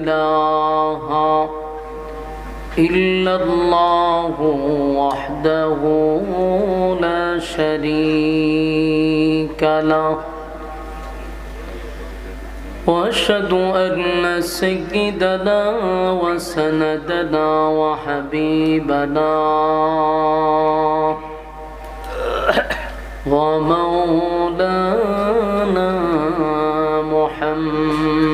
إله إلا الله وحده لا شريك له. وأشهد أن سيدنا وسندنا وحبيبنا ومولانا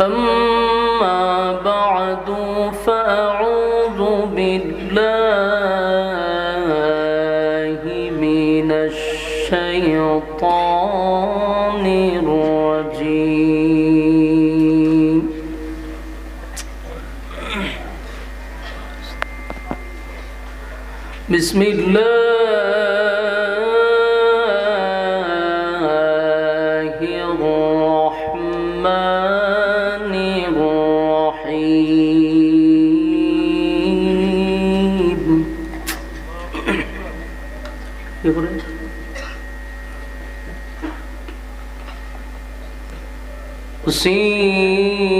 Um... Sim.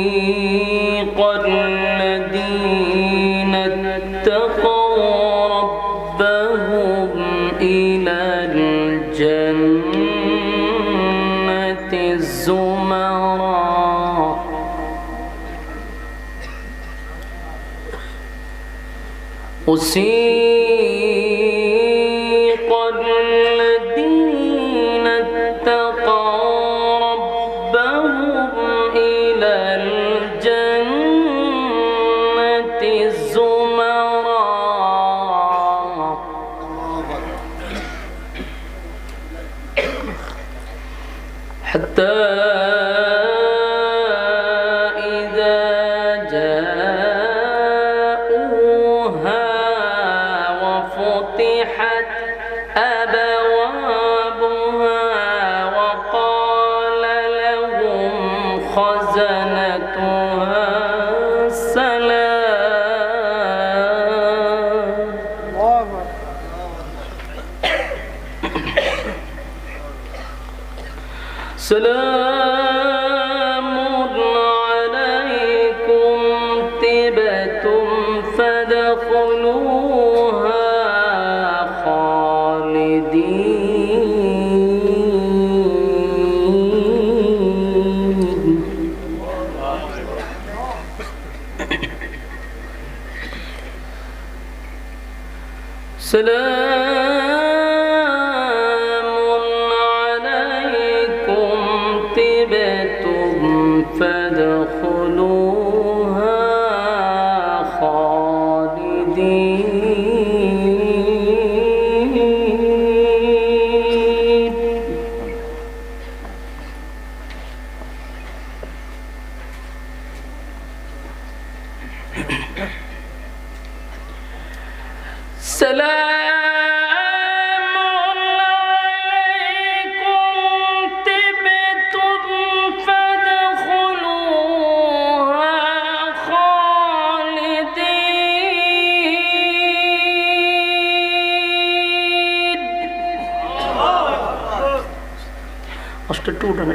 سلام.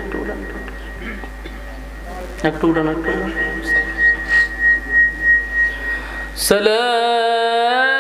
একটু উড়ান। একটু উড়ান একটু সালাম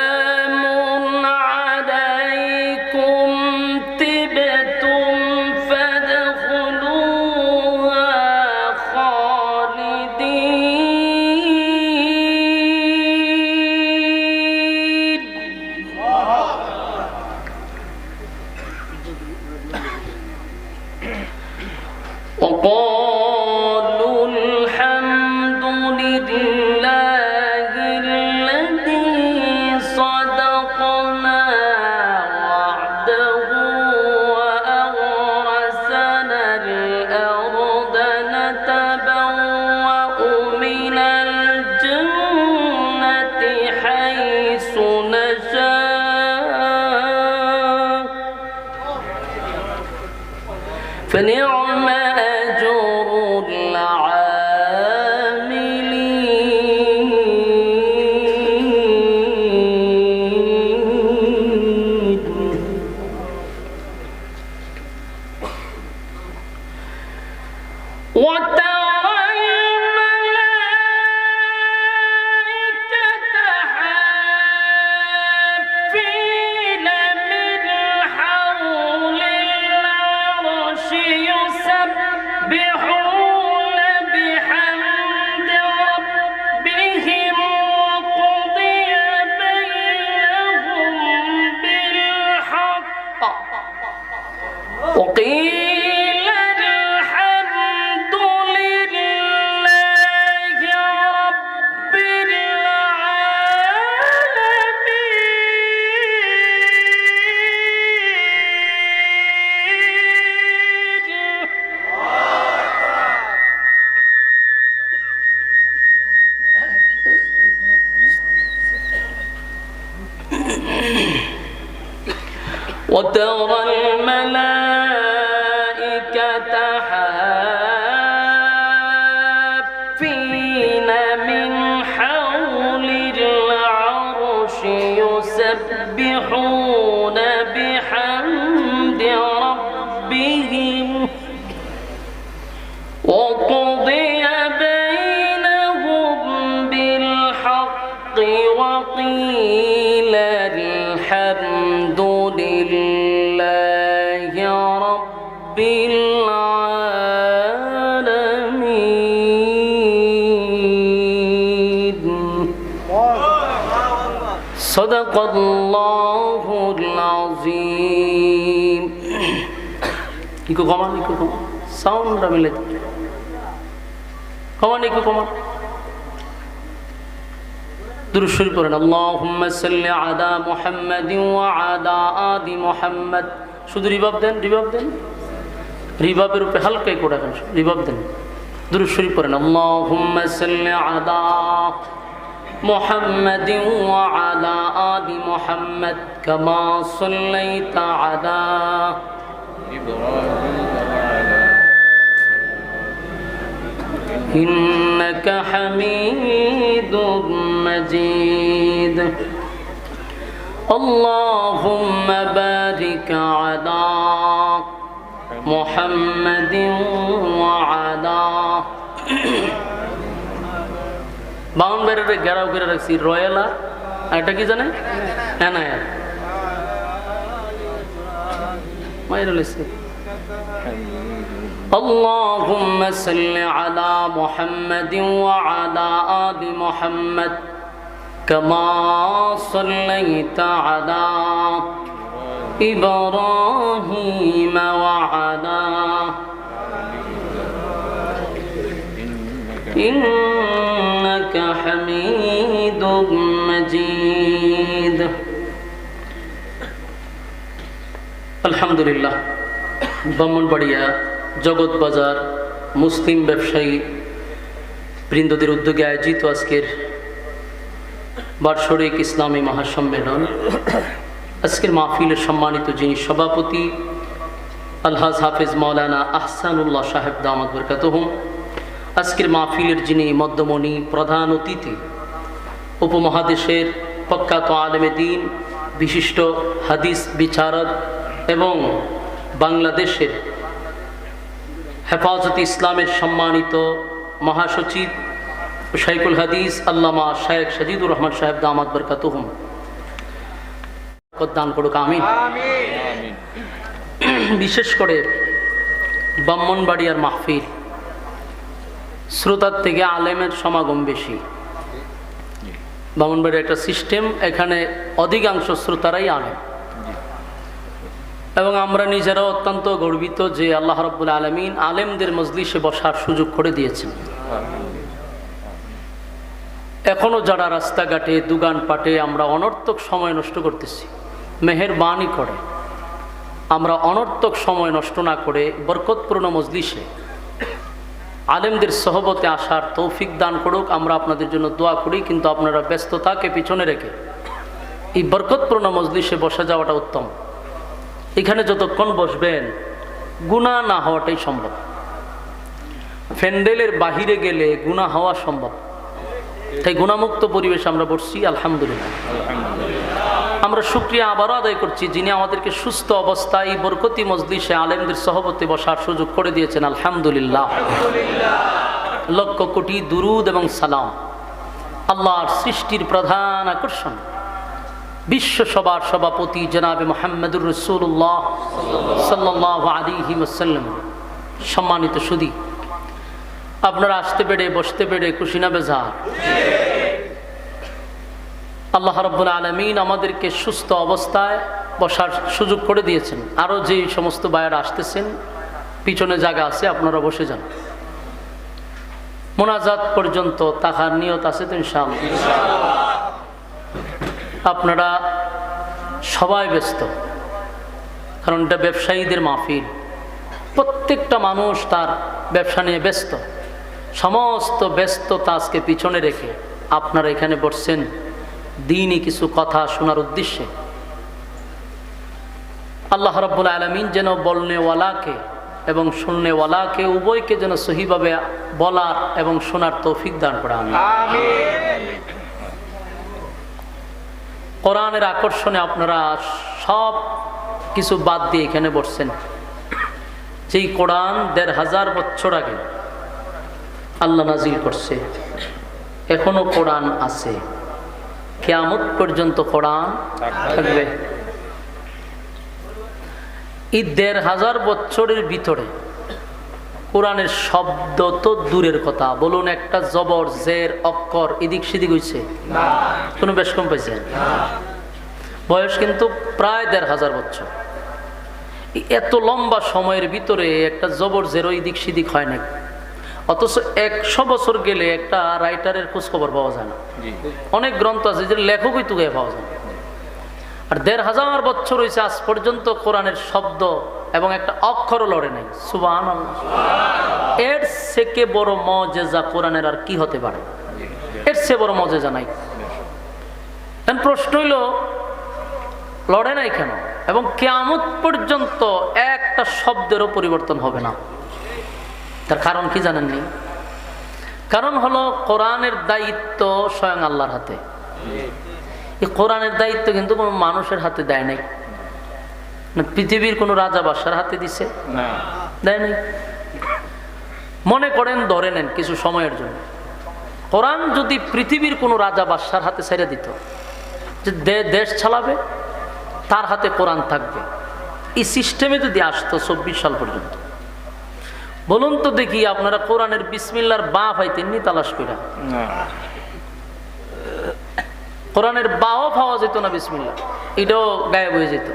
فنعم وقيل وقيل الحمد لله رب العالمين صدق الله العظيم ইকো কমান ইকো কমান সাউন্ডটা মিলে কমান ইকো কমান দুরুশ্বরী পড়েন আল্লাহুম্মা সাল্লি আলা মুহাম্মাদিন ওয়া আলা আলি মুহাম্মাদ শুধু রিভাব দেন রিভাব দেন রিভাবের উপরে হালকা একটু রাখেন রিভাব দেন দুরুশ্বরী পড়েন আল্লাহুম্মা সাল্লি আলা محمد وعلى آل محمد كما صليت على إنك حميد مجيد اللهم بارك على محمد وعلى বাউন্ডারির ঘেরাও করে রাখছি রয়েলা আর এটা কি জানে এনায়া মাইর লেছে اللهم صل على محمد وعلى آل محمد كما صليت على إبراهيم وعلى إنك حميد مجيد الحمد لله ব্রাহ্মণবাড়িয়া জগৎ বাজার মুসলিম ব্যবসায়ী বৃন্দদের উদ্যোগে আয়োজিত আজকের বার্ষরিক ইসলামী মহাসম্মেলন। আজকের মাহফিলের সম্মানিত যিনি সভাপতি, আলহাজ হাফিজ মাওলানা আহসানুল্লাহ সাহেব দামাদ বরকাতহম আজকের মাহফিলের যিনি মধ্যমণি, প্রধান অতিথি, উপমহাদেশের প্রখ্যাত আলেমে দিন, বিশিষ্ট হাদিস বিচারক এবং বাংলাদেশের হেফাজত ইসলামের সম্মানিত মহাসচিব শাইকুল হাদিস আল্লামা শায়েক সাজিদুর রহমান সাহেব দামাদ বরকাতুহম। দান করুক আমি বিশেষ করে ব্রাহ্মণবাড়িয়ার মাহফিল, শ্রোতার থেকে আলেমের সমাগম বেশি। ব্রাহ্মণবাড়ির একটা সিস্টেম এখানে অধিকাংশ শ্রোতারাই আলেম। এবং আমরা নিজেরাও অত্যন্ত গর্বিত যে আল্লাহ রব্বুল আলমিন আলেমদের মজলিসে বসার সুযোগ করে দিয়েছেন। এখনও যারা রাস্তাঘাটে, দোকানপাটে আমরা অনর্থক সময় নষ্ট করতেছি, মেহেরবানি করে, আমরা অনর্থক সময় নষ্ট না করে বরকতপূর্ণ মজলিসে আলেমদের সহবতে আসার তৌফিক দান করুক, আমরা আপনাদের জন্য দোয়া করি, কিন্তু আপনারা ব্যস্ততাকে পিছনে রেখে এই বরকতপূর্ণ মজলিসে বসা যাওয়াটা উত্তম। এখানে যতক্ষণ বসবেন গুণা না হওয়াটাই সম্ভব। ফ্যান্ডেলের বাহিরে গেলে গুণা হওয়া সম্ভব। তাই গুণামুক্ত পরিবেশ আমরা বসছি আলহামদুলিল্লাহ। আমরা শুক্রিয়া আবারও আদায় করছি যিনি আমাদেরকে সুস্থ অবস্থায় এই বরকতি মজলিসে আলেমদের সহবতে বসার সুযোগ করে দিয়েছেন আলহামদুলিল্লাহ। লক্ষ কোটি দুরুদ এবং সালাম। আল্লাহর সৃষ্টির প্রধান আকর্ষণ। বিশ্ব সবার সভাপতি জনাবে মোহাম্মদুর রসুল্লাহ সাল্লাহ সম্মানিত সুদী, আপনারা আসতে পেরে, বসতে পেরে খুশি না বেজার? আল্লাহ রব্বুল আলমিন আমাদেরকে সুস্থ অবস্থায় বসার সুযোগ করে দিয়েছেন। আরও যে সমস্ত বায়ার আসতেছেন, পিছনে জায়গা আছে, আপনারা বসে যান। মোনাজাত পর্যন্ত তাহার নিয়ত আছে তো আপনারা সবাই ব্যস্ত। কারণ এটা ব্যবসায়ীদের মাহফিল। প্রত্যেকটা মানুষ তার ব্যবসা নিয়ে ব্যস্ত। সমস্ত ব্যস্ততা আজকে পিছনে রেখে আপনারা এখানে বসছেন দিনই কিছু কথা শোনার উদ্দেশ্যে। আল্লাহ রব্বুল আলমিন যেন বলনেওয়ালাকে এবং শুননেওয়ালাকে উভয়কে যেন সহিভাবে বলার এবং শোনার তৌফিক দান করে আমি কোরআনের আকর্ষণে আপনারা সব কিছু বাদ দিয়ে এখানে বসছেন। যেই কোরআন দেড় হাজার বছর আগে আল্লাহ নাজিল করছে, এখনও কোরআন আছে। কেয়ামত পর্যন্ত কোরআন থাকবে। এই দেড় হাজার বছরের ভিতরে কোরআনের শব্দ তো দূরের কথা। বলুন একটা জবর জের অক্ষর এদিক সেদিক হয়েছে কোনো বেশ কম পাইছে? বয়স কিন্তু প্রায় দেড় হাজার বছর। এত লম্বা সময়ের ভিতরে একটা জবর জেরো এদিক সেদিক হয় না অথচ একশো বছর গেলে একটা রাইটারের খোঁজখবর পাওয়া যায় না। অনেক গ্রন্থ আছে যে লেখকই তুগে পাওয়া যায় আর দেড় হাজার বছর হয়েছে আজ পর্যন্ত কোরআনের শব্দ এবং একটা অক্ষরও লড়ে নাই। সুবান এর থেকে বড় মজেজা কোরআনের আর কি হতে পারে? এর সে বড় মজেজা নাই। প্রশ্ন হইল, লড়ে নাই কেন? এবং কেয়ামত পর্যন্ত একটা শব্দেরও পরিবর্তন হবে না। তার কারণ কি জানেননি? কারণ হলো কোরআনের দায়িত্ব স্বয়ং আল্লাহর হাতে। এই কোরআনের দায়িত্ব কিন্তু কোনো মানুষের হাতে দেয় নাই। না পৃথিবীর কোনো রাজা বাসার হাতে দিছে? দেয় নাই? মনে করেন ধরে নেন কিছু সময়ের জন্য। কোরআন যদি পৃথিবীর কোনো রাজা বাদশার হাতে ছেড়ে দিত যে দেশ চালাবে তার হাতে কোরআন থাকবে। এই সিস্টেমে যদি আসতো চব্বিশ সাল পর্যন্ত। বলুন তো দেখি আপনারা কোরআনের বিসমিল্লার বা পাইতেননি তালাশ কইরা। কোরআনের বাও পাওয়া যেত না বিসমিল্লা এটাও গায়েব হয়ে যেত।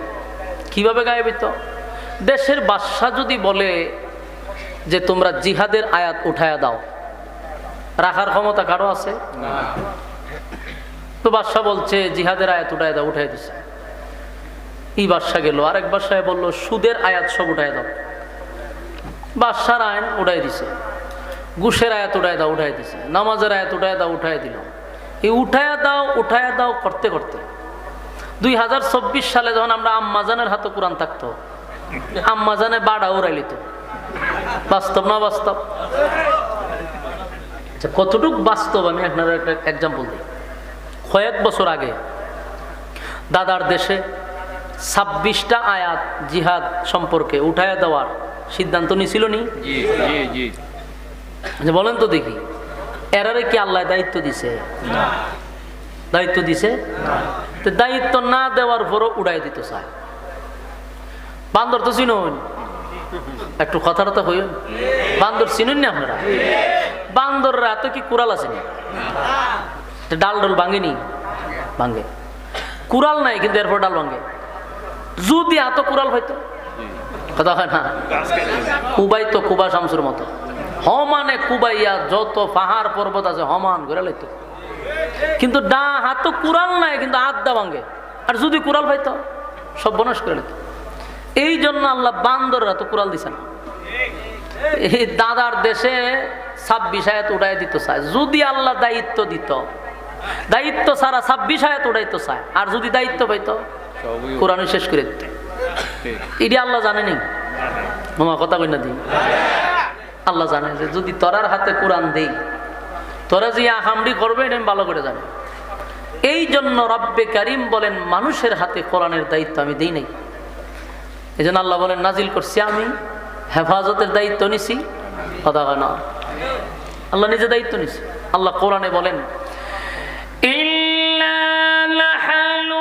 কীভাবে গায়েব হইত দেশের বাদশাহ যদি বলে যে তোমরা জিহাদের আয়াত উঠায়া দাও রাখার ক্ষমতা কারও আছে? তো বাদশাহ বলছে জিহাদের আয়াত উঠায় দাও উঠাই দিছে। এই বাদশাহ গেল আরেক বাদশাহ বলল সুদের আয়াত সব উঠায় দাও। বাদশার আইন উঠাই দিছে। ঘুষের আয়াত উঠায় দাও উঠাই দিছে। নামাজের আয়াত উঠায় দাও উঠাই দিল। এই উঠায়া দাও উঠায়া দাও করতে করতে দুই হাজার চব্বিশ সালে যখন আমরা আম্মাজানের হাতে কোরআন থাকতো আম্মাজানে বাড়া উড়াইলিত বাস্তব না বাস্তব? আচ্ছা কতটুক বাস্তব আমি আপনার একটা এক্সাম্পল দিই। কয়েক বছর আগে দাদার দেশে ছাব্বিশটা আয়াত জিহাদ সম্পর্কে উঠায়া দেওয়ার সিদ্ধান্ত নিছিল নি? যে বলেন তো দেখি। এরারে কি আল্লাহ দায়িত্ব দিছে? দায়িত্ব দিছে? দায়িত্ব না দেওয়ার পরও উড়াই দিত চায় বান্দর তো চিনুন। একটু কথাটা তো হইন বান্দর চিনুন না আপনারা? বান্দররা এত কি কুড়াল আছে না? ডাল ডল ভাঙেনি ভাঙে। কুড়াল নাই, কিন্তু এরপর ডাল ভাঙে। যদি এত কুড়াল হয়তো কথা হয় না। কুবাই তো কুবা শামসুর মতো। হমানে কুবাইয়া যত পাহাড় পর্বত আছে, হমান করে লাইতো। কিন্তু ডা হাত তো কুড়াল নাই কিন্তু আড্ডা ভাঙ্গে আর যদি কুড়াল পাইতো সব বনস করে লাইতো এই জন্য আল্লাহ বান্দররা তো কুড়াল দিছে না। এই দাদার দেশে ছাব্বিশ আয়াত উড়াই দিত চায়। যদি আল্লাহ দায়িত্ব দিত দায়িত্ব ছাড়া ছাব্বিশ আয়াত উড়াইতো চায়। আর যদি দায়িত্ব পাইতো কোরআন শেষ করে দিত। এটি আল্লাহ জানেনি মামা কথা কই না দিই আল্লাহ জানে যে যদি তোরার হাতে কোরআন দেই তোরা যে হামড়ি করবে, এটা ভালো করে জানি। এই জন্য রব্বে কারিম বলেন, মানুষের হাতে কোরআনের দায়িত্ব আমি দিই নাই। এই জন্য আল্লাহ বলেন, নাজিল করছি আমি, হেফাজতের দায়িত্ব নিছি না আল্লাহ নিজে দায়িত্ব নিছি। আল্লাহ কোরআনে বলেন, ইল্লা নাহনু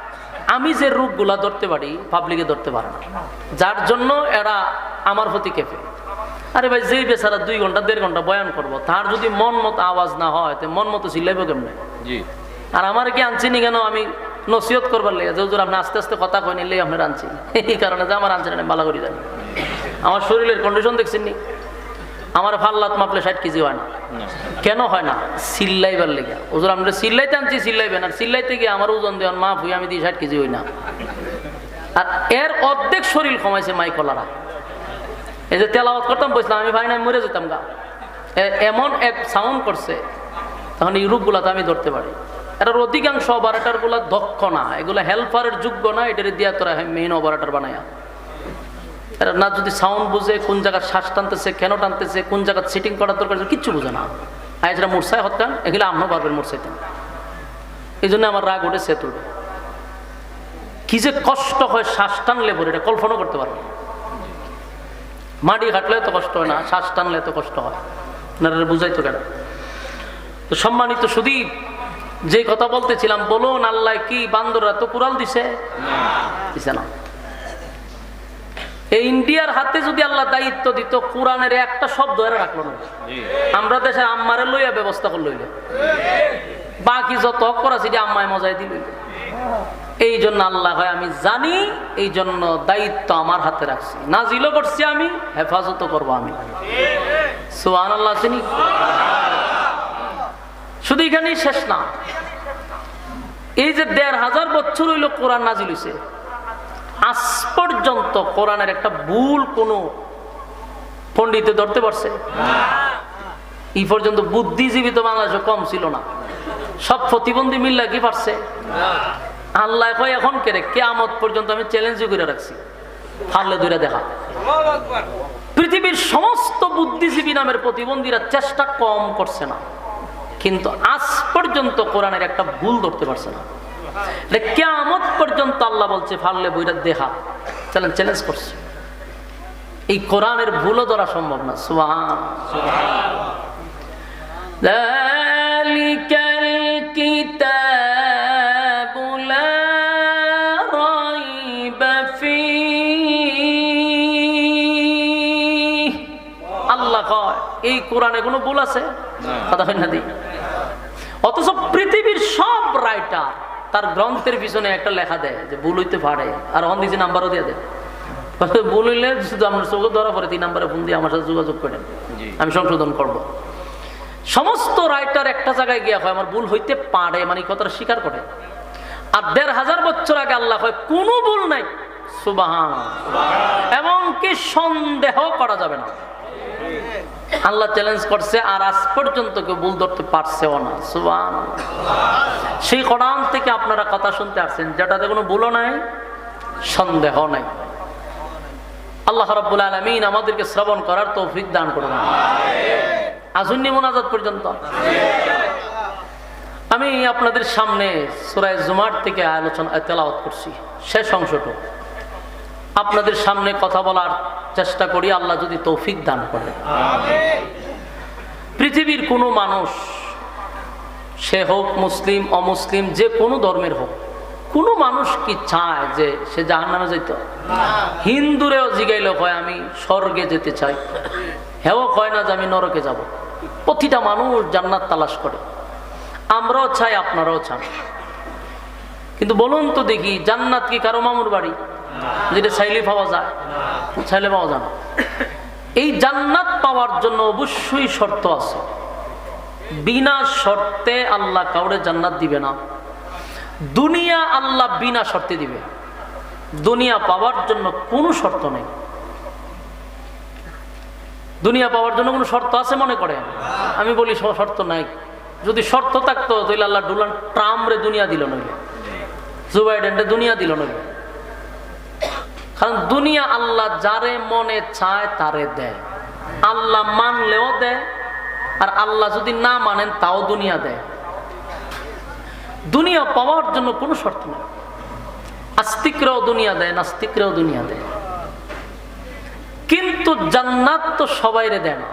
আমি যে রূপগুলা ধরতে পারি পাবলিকে ধরতে পারে না। যার জন্য এরা আমার প্রতি কেঁপে। আরে ভাই যেই বেচারা দুই ঘণ্টা দেড় ঘণ্টা বয়ান করব তার যদি মন মতো আওয়াজ না হয় তো মন মতো চিল্লাইব কেমনে? জি। আর আমার কি আনছিনি কেন? আমি নসিহত করবার লেগে যে আপনি আস্তে আস্তে কথা কই নিলেই আপনার আনছি। এই কারণে যে আমার আনছেন ভালো করি জানি। আমার শরীরের কন্ডিশন দেখছেন নি? আমার ফাল্লাত মাপলে ষাট কেজি হয় না। কেন হয় না? সিল্লাইবার লেগে। ওজন আমরা সিল্লাইতে আনছি সিল্লাইবেন আর সিল্লাইতে গিয়ে আমার ওজন দেওয়ার মা ভুই আমি দিই ষাট কেজি হই না। আর এর অর্ধেক শরীর কমাইছে মাই মাইকলারা এই যে তেলাওয়াত করতাম বসলাম আমি ভাই না মরে যেতাম গা। এমন এক সাউন্ড করছে তখন এই রূপগুলা তো আমি ধরতে পারি। এটার অধিকাংশ অপারেটারগুলা দক্ষ না। এগুলো হেল্পারের যোগ্য না এটার দিয়া তোরা মেইন অপারেটার বানায়া। না যদি সাউন্ড বুঝে কোন জায়গায় শ্বাস টানতেছে, কেন টানতেছে, কোন জায়গায় সিটিং করার দরকার কিচ্ছু বুঝে না। আজ এরা মূর্ছায় হত্যান এগুলো আমরাও পারবেন মূর্ছাইতেন এই জন্য আমার রাগ ওঠে সে তুলবে কি যে কষ্ট হয় শ্বাস টানলে পরে, এটা কল্পনা করতে পারব। মাটি ঘাটলে এত কষ্ট হয় না, শ্বাস টানলে এত কষ্ট হয়। বুঝাই তো কেন? তো সম্মানিত সুদীপ যে কথা বলতেছিলাম, বলুন আল্লাহ কি বান্দররা তো কুরাল দিছে? দিছে না। এই ইন্ডিয়ার হাতে যদি আল্লাহ দায়িত্ব দিত কোরআনের একটা শব্দ এরা রাখল না। আমরা দেশে আম্মারে লইয়া ব্যবস্থা করে লইলে বাকি যত করা সেটা আম্মায় মজাই দিল এই জন্য আল্লাহ হয় আমি জানি এই জন্য দায়িত্ব আমার হাতে রাখছি। নাজিলও করছি আমি হেফাজতও করব আমি। সোহান আল্লাহ চিনি? শুধু এখানেই শেষ না। এই যে দেড় হাজার বছর হইল কোরআন নাজিল হইছে আজ পর্যন্ত কোরআনের একটা ভুল কোনো পণ্ডিতে ধরতে পারছে? এই পর্যন্ত বুদ্ধিজীবী তো বাংলাদেশে কম ছিল না। সব প্রতিবন্ধী মিল্লা কি পারছে? আল্লাহ কয়, এখন কেরে কেয়ামত পর্যন্ত আমি চ্যালেঞ্জও করে রাখছি। ফারলে দূরে দেখা। পৃথিবীর সমস্ত বুদ্ধিজীবী নামের প্রতিবন্ধীরা চেষ্টা কম করছে না। কিন্তু আজ পর্যন্ত কোরআনের একটা ভুল ধরতে পারছে না। এটা কেয়ামত পর্যন্ত আল্লাহ বলছে ফারলে বইটা দেখা চ্যালেঞ্জ চ্যালেঞ্জ করছে এই কোরআনের ভুলও ধরা সম্ভব না সুবহান ذلك الكتاب لا ريب فيه আল্লাহ কয় এই কোরআনে কোনো ভুল আছে কথা হয় না দি অথচ পৃথিবীর সব রাইটার তার গ্রন্থের পিছনে একটা লেখা দেয় যে ভুল হইতে পারে আর অন দিছে নাম্বারও দিয়ে দেয়। ভুল হইলে শুধু আপনার চোখে ধরা পড়ে তিন নাম্বারে ফোন দিয়ে আমার সাথে যোগাযোগ করেন। আমি সংশোধন করব। সমস্ত রাইটার একটা জায়গায় গিয়া হয় আমার ভুল হইতে পারে মানে কথাটা স্বীকার করে। আর দেড় হাজার বছর আগে আল্লাহ হয় কোনো ভুল নাই। সুবাহান। এমনকি সন্দেহ করা যাবে না। আল্লাহ চ্যালেঞ্জ করছে আর আজ পর্যন্ত কেউ ভুল ধরতে পারছেও না। সুবান সেই কোরআন থেকে আপনারা কথা শুনতে আসছেন, যেটাতে কোনো ভুলও নাই, সন্দেহ নাই। আল্লাহ রাব্বুল আলামিন আমাদেরকে শ্রবণ করার তৌফিক দান করুন। আসুননি মোনাজাত পর্যন্ত। আমি আপনাদের সামনে সুরায় জুমার থেকে আলোচনা, তেলাওয়াত করছি। শেষ অংশটুকু। আপনাদের সামনে কথা বলার চেষ্টা করি আল্লাহ যদি তৌফিক দান করে। পৃথিবীর কোনো মানুষ, সে হোক মুসলিম, অমুসলিম, যে কোনো ধর্মের হোক, কোনো মানুষ কি চায় যে সে জাহান নামে যেত হিন্দুরেও জিগাইল কয়, আমি স্বর্গে যেতে চাই। হেও কয় না যে, আমি নরকে যাব। প্রতিটা মানুষ জান্নাত তালাশ করে। আমরাও চাই, আপনারাও চান। কিন্তু বলুন তো দেখি, জান্নাত কি কারও মামুর বাড়ি? যেটা চাইলে পাওয়া যায়, চাইলে পাওয়া যায় এই জান্নাত পাওয়ার জন্য অবশ্যই শর্ত আছে। বিনা শর্তে আল্লাহ কাউরে জান্নাত দিবে না। দুনিয়া আল্লাহ বিনা শর্তে দিবে। দুনিয়া পাওয়ার জন্য কোনো শর্ত নেই। দুনিয়া পাওয়ার জন্য কোনো শর্ত আছে মনে করেন? আমি বলি শর্ত নাই। যদি শর্ত থাকতো, তাহলে আল্লাহ ডোনাল্ড ট্রাম্পরে দুনিয়া দিল নইলে। জো বাইডেনরে দুনিয়া দিল নইলে। কারণ দুনিয়া আল্লাহ যারে মনে চায় তারে দেয়। আল্লাহ মানলেও দেয়, আর আল্লাহ যদি না মানেন তাও দুনিয়া দেয়। দুনিয়া পাওয়ার জন্য কোনো শর্ত নেই। আস্তিকরাও দুনিয়া দেয়, নাস্তিকরাও দুনিয়া দেয়। কিন্তু জান্নাত তো সবাইরে দেয় না।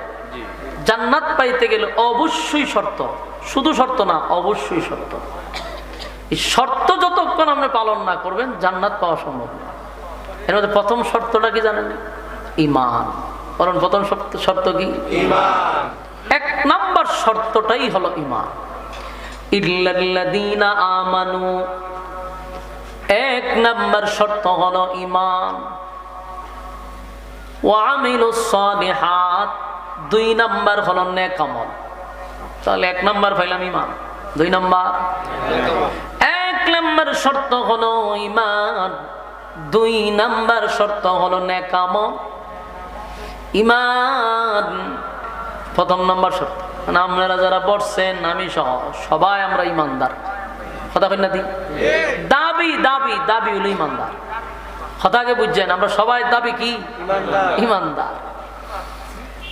জান্নাত পাইতে গেলে অবশ্যই শর্ত। শুধু শর্ত না, অবশ্যই শর্ত। এই শর্ত যতক্ষণ আপনি পালন না করবেন, জান্নাত পাওয়া সম্ভব না। এর মধ্যে প্রথম শর্তটা কি জানেন? ইমান কারণ প্রথম শর্ত শর্ত কি? এক নাম্বার শর্তটাই হলো ইমান ইল্লাল্লাযীনা আমানু। এক নাম্বার শর্ত হলো ইমান দুই নাম্বার হলো নেক আমল তাহলে এক নাম্বার পাইলাম ইমান দুই নাম্বার? এক নাম্বার শর্ত হলো ইমান দুই নাম্বার শর্ত হলো নেক আমল ইমান প্রথম নাম্বার শর্ত। মানে আপনারা যারা পড়ছেন আমি সহ সবাই আমরা ইমানদার কথা কই দি? দাবি দাবি দাবি হলো ইমানদার কথাকে বুঝছেন আমরা সবাই দাবি কি? ইমানদার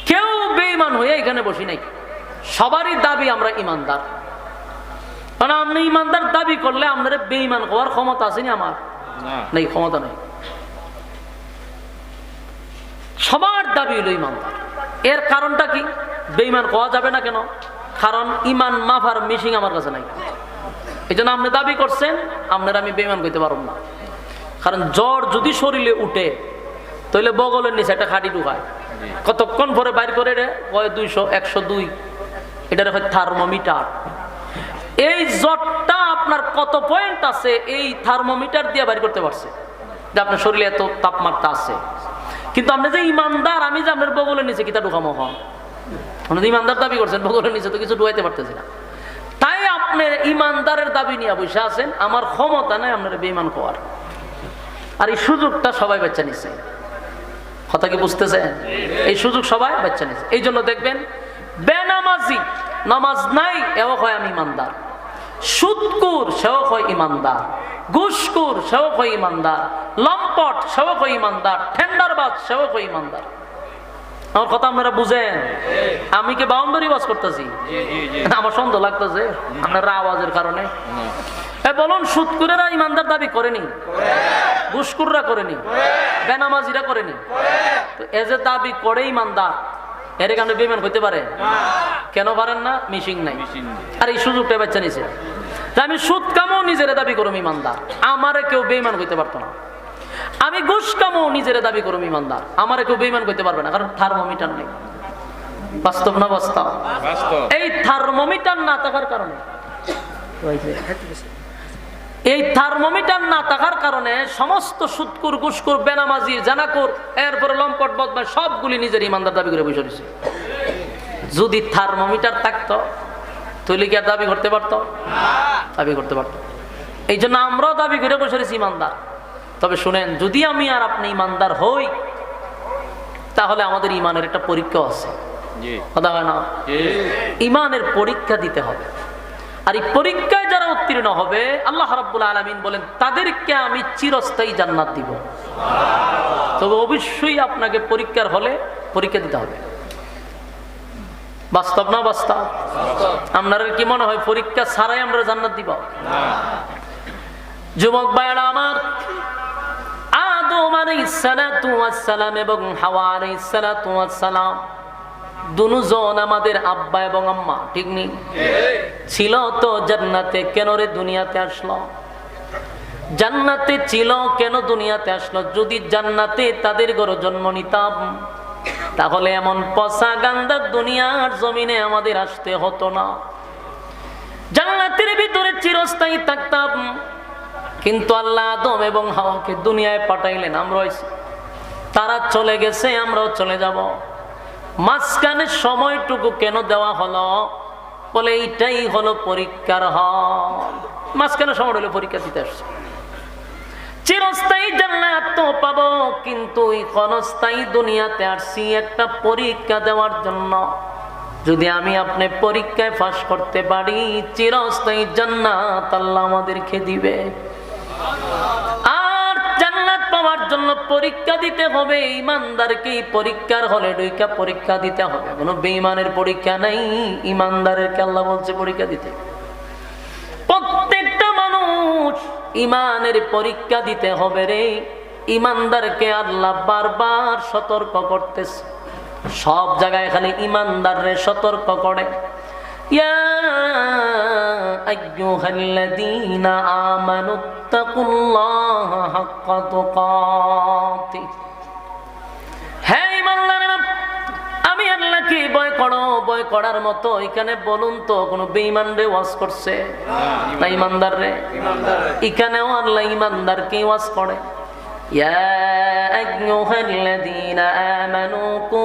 কেউ বেঈমান হয়ে এখানে বসি নাই। সবারই দাবি আমরা ইমানদার মানে আপনি ইমানদার দাবি করলে আপনার বেঈমান হওয়ার ক্ষমতা আছে নি আমার? নেই ক্ষমতা নেই। সবার দাবি হলো ইমানদার। এর কারণটা কি? বেঈমান হওয়া যাবে না কেন? কারণ ইমান মাফার মিশিং আমার কাছে নাই। এই জন্য আপনি দাবি করছেন আপনার আমি বেইমান করতে পারব না। কারণ জ্বর যদি শরীরে উঠে তাহলে বগলের নিচে একটা খাটি ঢুকায়। কতক্ষণ পরে বাইর করে রে? কয় দুইশো একশো দুই। এটার হয় থার্মোমিটার। এই জ্বরটা আপনার কত পয়েন্ট আছে, এই থার্মোমিটার দিয়ে বাইর করতে পারছে। যে আপনার শরীরে এত তাপমাত্রা আছে। কিন্তু আপনি যে ইমানদার, আমি যে আপনার বগলের নিচে কিতা ঢুকামো হন আপনি ইমানদার দাবি করছেন, বগলের নিচে তো কিছু ঢুকাইতে পারতেছি না। তাই আপনার ইমানদারের দাবি নিয়ে বসে আছেন, আমার ক্ষমতা নাই আপনার বেইমান হওয়ার। আর এই সুযোগটা সবাই বাচ্চা নিচ্ছে কথা কি বুঝতেছেন? এই সুযোগ সবাই বাচ্চা নিচ্ছে এই জন্য দেখবেন, বেনামাজি, নামাজ নাই, এও হয় আমি ইমানদার। সুদকুর সেও হয় ইমানদার ঘুষকুর সেও হয় ইমানদার লম্পট সেও হয় ইমানদার ঠেন্ডারবাজ সেও হয় ইমানদার। আমার কথা আপনারা বুঝেন? আমি কি বাউন্ডারি বাস করতেছি? আমার সন্দেহ লাগতেছে আপনার আওয়াজের কারণে। বলুন সুদকুরেরা ইমানদার দাবি করেনি? ঘুষকুররা করেনি? বেনামাজিরা করেনি? তো এ যে দাবি করে ইমানদার এর কারণে বেমান করতে পারে? কেন পারেন না? মিশিং নাই। আর এই সুযোগটা বাচ্চা নিছে। আমি সুদ কামও নিজের দাবি করুম ইমানদার। আমারে কেউ বেইমান করতে পারতো না। আমি ঘুষ কামও নিজের দাবি করুম ইমানদার। আমারে কেউ বেইমান করতে পারবে না কারণ থার্মোমিটার নেই। বাস্তব না বাস্তব? এই থার্মোমিটার না থাকার কারণে। এই থার্মোমিটার না থাকার কারণে সমস্ত সুৎকুর ঘুষকুর বেনামাজি জানাকুর এরপরে লম্পট বদমাস সবগুলি নিজের ইমানদার দাবি করে বসে রয়েছে। যদি থার্মোমিটার থাকতো তাহলে কি আর দাবি করতে পারতো? দাবি করতে পারতো। এই জন্য আমরাও দাবি করে বসে রয়েছি ইমানদার। তবে শুনেন যদি আমি আর আপনি ইমানদার হই তাহলে আমাদের ইমানের একটা পরীক্ষা আছে। কথা হয় না? ইমানের পরীক্ষা দিতে হবে। আর এই পরীক্ষায় যারা উত্তীর্ণ হবে, আল্লাহ রাব্বুল আলমিন বলেন, তাদেরকে আমি চিরস্থায়ী জান্নাত দিব। তবে অবশ্যই আপনাকে পরীক্ষার হলে পরীক্ষা দিতে হবে। বাস্তব না বাস্তব? আপনার কি মনে হয়, পরীক্ষা ছাড়াই আমরা জান্নাত দিব? যুবক ভাইয়েরা আমার, আদম ওয়াস সালাম এবং হাওয়া ওয়াস সালাম দুজন আমাদের আব্বা এবং আম্মা, ঠিক নেই ছিল তো জান্নাতে, কেন রে দুনিয়াতে আসলো? জান্নাতে ছিল, কেন দুনিয়াতে আসলো? যদি জান্নাতে তাদের ঘর জন্ম নিতাম, তাহলে এমন পচা গান্দার দুনিয়ার জমিনে আমাদের আসতে হতো না। জান্নাতের ভিতরে চিরস্থায়ী থাকতাম, কিন্তু আল্লাহ আদম এবং হাওয়াকে দুনিয়ায় পাঠাইলেন আমরা তারা চলে গেছে, আমরাও চলে যাব। মাঝখানে সময়টুকু কেন দেওয়া হলো? বলে, এইটাই হলো পরীক্ষার হল। মাঝখানে সময় হলো পরীক্ষা দিতে আসছে। চিরস্থায়ী জান্নাত তো পাবো, কিন্তু এই ক্ষণস্থায়ী দুনিয়াতে আসছি একটা পরীক্ষা দেওয়ার জন্য। যদি আমি আপনি পরীক্ষায় ফাঁস করতে পারি, চিরস্থায়ী জান্নাত আল্লাহ আমাদেরকে দিবে। জন্য পরীক্ষা দিতে হবে। ইমানদারকে পরীক্ষার হলে ডুইকা পরীক্ষা দিতে হবে? কোনো বেঈমানের পরীক্ষা নাই। ইমানদারেরকে আল্লাহ বলছে পরীক্ষা দিতে? প্রত্যেকটা মানুষ ইমানের পরীক্ষা দিতে হবে রে। ইমানদারকে আল্লাহ বারবার সতর্ক করতেছে। সব জায়গায় খালি ইমানদাররে সতর্ক করে। ইয়া আইয়ুহাল্লাযীনা আমানুত্তাকুল্লাহা হাক্কা তুকাতিহ হে ইমানদারেরা আমি আল্লাহকে ভয় করো ভয় করার মতো এখানে বলুন তো কোনো বেঈমান রে ওয়াজ করছে না ইমানদার রে এখানেও আল্লাহ ইমানদারকে ওয়াজ করে يا أيها الذين آمنوا قوا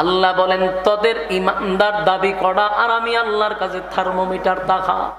আল্লাহ বলেন তোদের ইমানদার দাবি করা আর আমি আল্লাহর কাছে থার্মোমিটার দেখা।